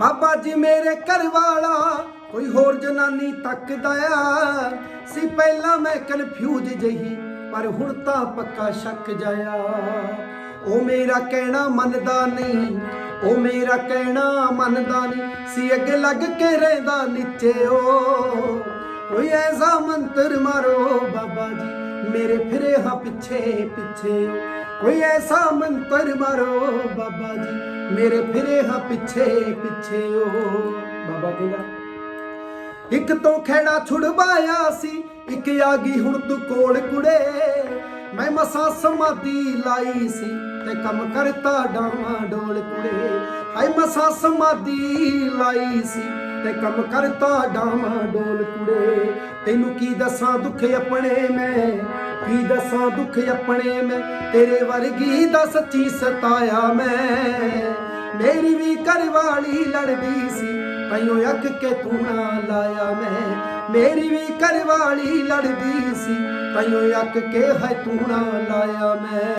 ਬਾਬਾ ਜੀ ਮੇਰੇ ਘਰ ਵਾਲਾ, ਕੋਈ ਹੋਰ ਜਨਾਨੀ ਤੱਕਦਾ ਆ। ਸੀ ਪਹਿਲਾਂ ਮੈਂ ਕਨਫਿਊਜ਼ ਜਹੀ, ਪਰ ਹੁਣ ਤਾਂ ਪੱਕਾ ਸ਼ੱਕ ਜਾਇਆ ਉਹ ਮੇਰਾ ਕਹਿਣਾ ਮੰਨਦਾ ਨਹੀਂ, ਉਹ ਮੇਰਾ ਕਹਿਣਾ ਮੰਨਦਾ ਨਹੀਂ। ਸੀ ਅੱਗੇ ਲੱਗ ਕੇ ਰਹਿੰਦਾ ਨੀਚੇ ਓ। ਕੋਈ ਐਸਾ ਮੰਤਰ ਮਾਰੋ ਬਾਬਾ ਜੀ, ਮੇਰੇ ਫਿਰੇ ਹਾਂ ਪਿੱਛੇ ਪਿੱਛੇ ਓ। ਕੋਈ ਐਸਾ ਮੰਤਰ ਮਾਰੋ ਬਾਬਾ ਜੀ, ਮੇਰੇ ਫਿਰੇ ਹਾਂ ਪਿੱਛੇ ਪਿੱਛੇ ਓ ਬਾਬਾ ਕਹਿੰਦਾ ਇੱਕ ਤੋਂ ਖੇੜਾ ਛੁੜਵਾਇਆ ਸੀ, ਇੱਕ ਆ ਗਈ ਹੁਣ ਤੂੰ ਕੋਲ ਕੁੜੇ। ਮੈਂ ਮਸਾ ਸਮਾਧੀ ਲਾਈ ਸੀ ਤੇ ਕੰਮ ਕਰਤਾ ਡਾਵਾਂ ਡੋਲ ਕੁੜੇ। ਹਾਏ ਮਸਾ ਸਮਾਧੀ ਲਾਈ ਸੀ ਤੇ ਕੰਮ ਕਰਤਾ ਡਾਵਾਂ ਡੋਲ ਕੁੜੇ। ਤੈਨੂੰ ਕੀ ਦੱਸਾਂ ਦੁੱਖ ਆਪਣੇ ਮੈਂ? ਕੀ ਦੱਸਾਂ ਦੁੱਖ ਆਪਣੇ ਮੈਂ? ਤੇਰੇ ਵਰਗੀ ਦਾ ਸੱਚੀ ਸਤਾਇਆ ਮੈਂ। ਮੇਰੀ ਵੀ ਘਰਵਾਲੀ ਲੜਦੀ ਸੀ ਤੈਨੂੰ ਅੱਕ ਕੇ ਤੂੰ ਨਾ ਲਾਇਆ ਮੈਂ। ਮੇਰੀ ਵੀ ਘਰਵਾਲੀ ਲੜਦੀ ਸੀ ਤੈਨੂੰ ਅੱਕ ਕੇ ਹੈ ਤੂੰ ਨਾ ਲਾਇਆ ਮੈਂ।